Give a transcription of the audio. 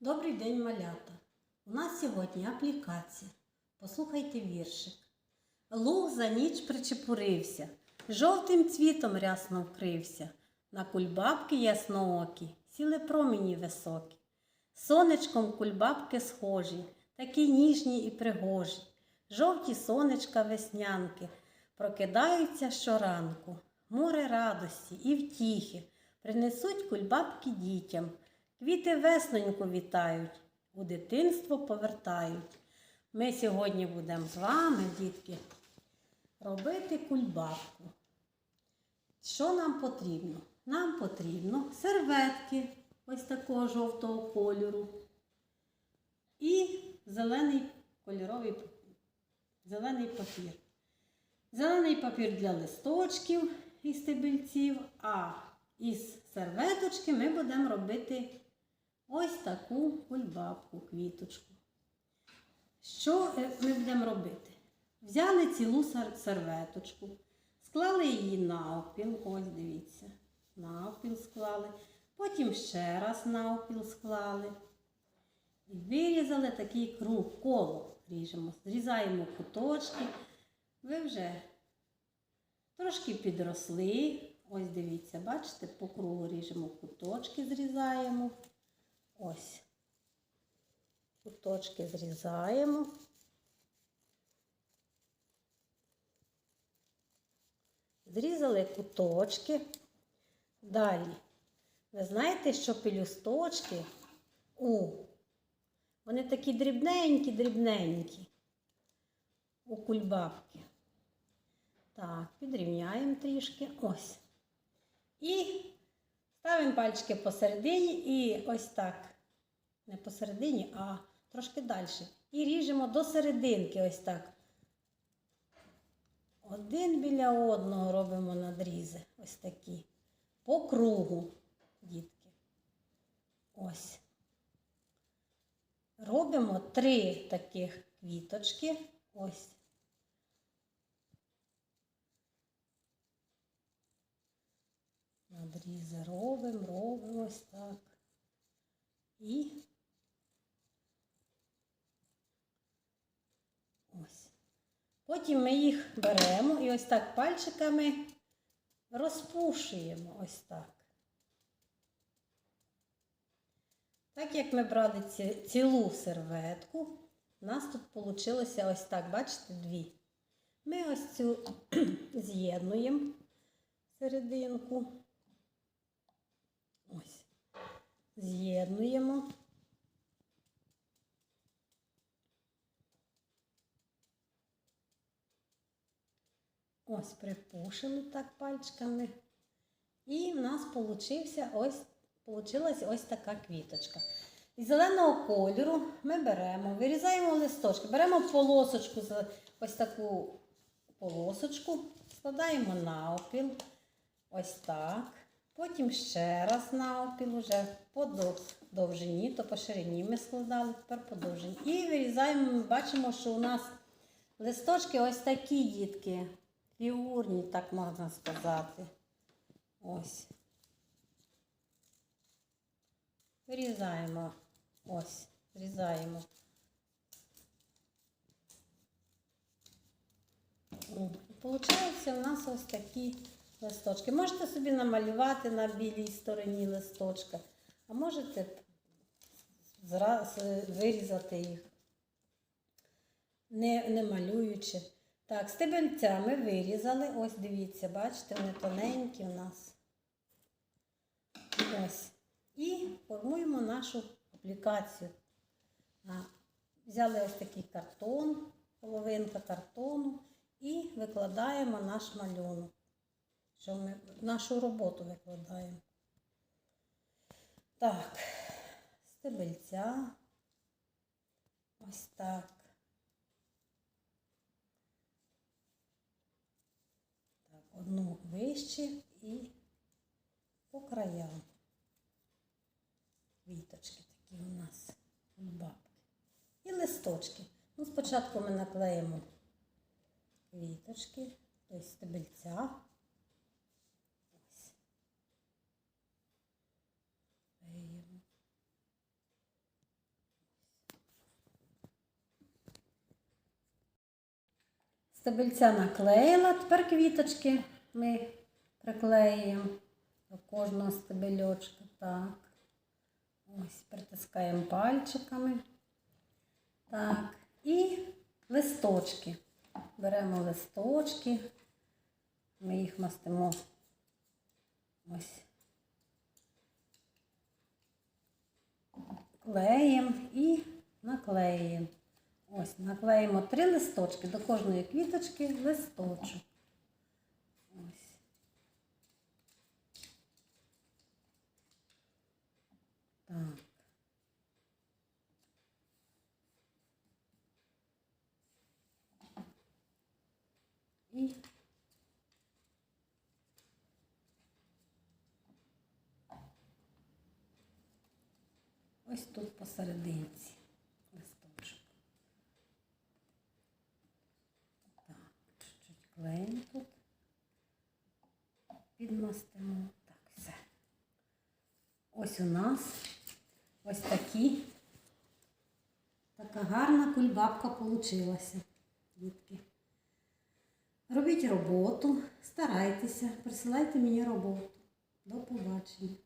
Добрий день, малята! У нас сьогодні аплікація. Послухайте віршик. Луг за ніч причепурився, жовтим цвітом рясно вкрився. На кульбабки ясноокі, сіли промені високі. Сонечком кульбабки схожі, такі ніжні і пригожі. Жовті сонечка веснянки прокидаються щоранку. Море радості і втіхи принесуть кульбабки дітям. Квіти весноньку вітають, у дитинство повертають. Ми сьогодні будемо з вами, дітки, робити кульбабку. Що нам потрібно? Нам потрібно серветки ось такого жовтого кольору і зелений кольоровий зелений папір. Зелений папір для листочків і стебельців, а із серветочки ми будемо робити таку кульбабку, квіточку. Що е, ми будемо робити? Взяли цілу серветочку, склали її навпіл, ось дивіться, навпіл склали, потім ще раз навпіл склали. І вирізали такий круг, коло ріжемо, зрізаємо куточки. Ви вже трошки підросли. Ось дивіться, бачите, по кругу ріжемо куточки, зрізаємо. Ось. Куточки зрізаємо. Зрізали куточки. Далі. Ви знаєте, що пелюсточки у вони такі дрібненькі, дрібненькі у кульбабки. Так, підрівняємо трішки. Ось. І ставимо пальчики посередині і ось так. Не посередині, а трошки далі. І ріжемо до серединки, ось так. Один біля одного робимо надрізи. Ось такі. По кругу, дітки. Ось. Робимо три таких квіточки. Ось. Надрізи робимо, робимо ось так. І ось. Потім ми їх беремо і ось так пальчиками розпушуємо ось так. Так як ми брали ці, цілу серветку, у нас тут вийшло ось так, бачите, дві. Ми ось цю з'єднуємо серединку. Ось. З'єднуємо. Ось припушили так пальчиками. І в нас получився ось, получилась ось така квіточка. Із зеленого кольору ми беремо, вирізаємо листочки, беремо полосочку, ось таку полосочку, складаємо навпіл, ось так. Потім ще раз навпіл, уже по довжині, то по ширині ми складали, тепер по довжині. І вирізаємо, ми бачимо, що у нас листочки ось такі дітки, фігурні, так можна сказати. Ось. Вирізаємо. Ось, зрізаємо. О, Получаються у нас ось такі листочки. Можете собі намалювати на білій стороні листочка, а можете вирізати їх, не, не малюючи. Так, стебельця ми вирізали. Ось дивіться, бачите, вони тоненькі у нас. Ось. І формуємо нашу аплікацію. Взяли ось такий картон, половинка картону і викладаємо наш малюнок. Що ми нашу роботу викладаємо. Так, стебельця. Ось так. Так, одну вище і по краям. Квіточки такі у нас бабки. І листочки. Ну, спочатку ми наклеїмо квіточки, тобто стебельця. гривень. Стебельця наклеїла, тепер квіточки ми приклеїмо до кожного стебельочка. Так. Ось, притискаємо пальчиками. Так, і листочки. Беремо листочки, ми їх мастимо ось клеєм і наклеїмо. Ось, наклеїмо три листочки, до кожної квіточки листочок. Ось. Так. І ось тут посерединці листочок. Так, чуть-чуть клеїмо тут. Підмастимо. Так, все. Ось у нас ось такі. Така гарна кульбабка получилася, дітки. Робіть роботу, старайтеся, присилайте мені роботу. До побачення.